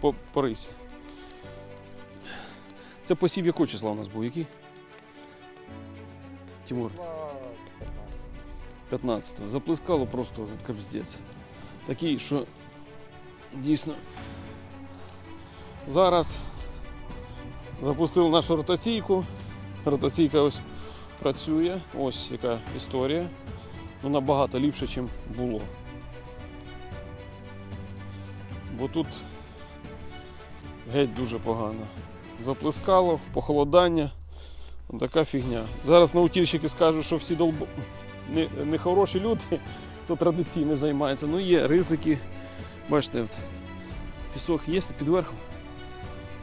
По, по рисі. Це посів якого числа у нас був? Який? Тимур. 15. 15-го. Заплескало просто капздець. Такий, що дійсно. Зараз запустили нашу ротаційку. Ротаційка ось працює. Ось яка історія. Ну, набагато ліпше, ніж було. Бо тут геть дуже погано. Заплескало, похолодання. Така фігня. Зараз наутільщики скажуть, що всі долб... не, не хороші люди, хто традиційно займається. Ну є ризики. Бачите, от, пісок є під верхом.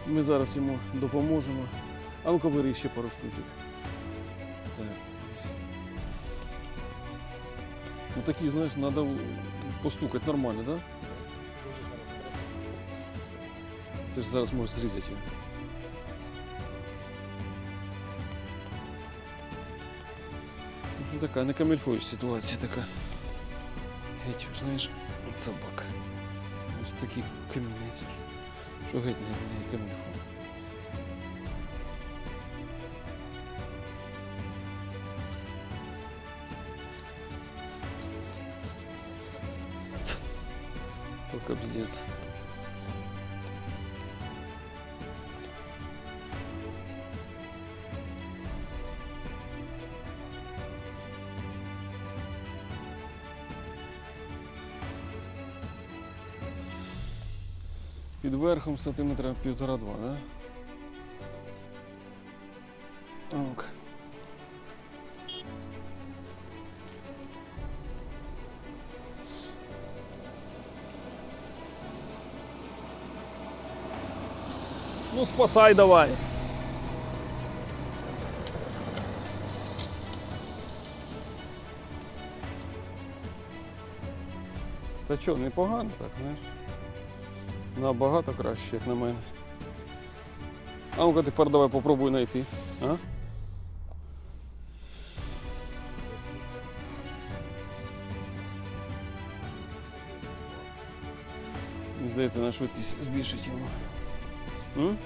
Ми зараз йому допоможемо. А ну-ка бери ще пару штучок. Так. Ну такі, знаєш, треба постукати нормально, так? Да? Ти ж зараз можеш зрізати його. В общем, така не камільфуєш ситуація така. Геть, знаєш, собака. Ось такі камінець. Що геть не, не камільфу. То капздец. Під верхом сантиметра півтора-два, да? Ок. Ну спасай давай. Та що, непогано так, знаєш? Набагато краще, як на мене. А ну-ка тепер давай попробуй знайти. А? Здається, на швидкість збільшить його. М?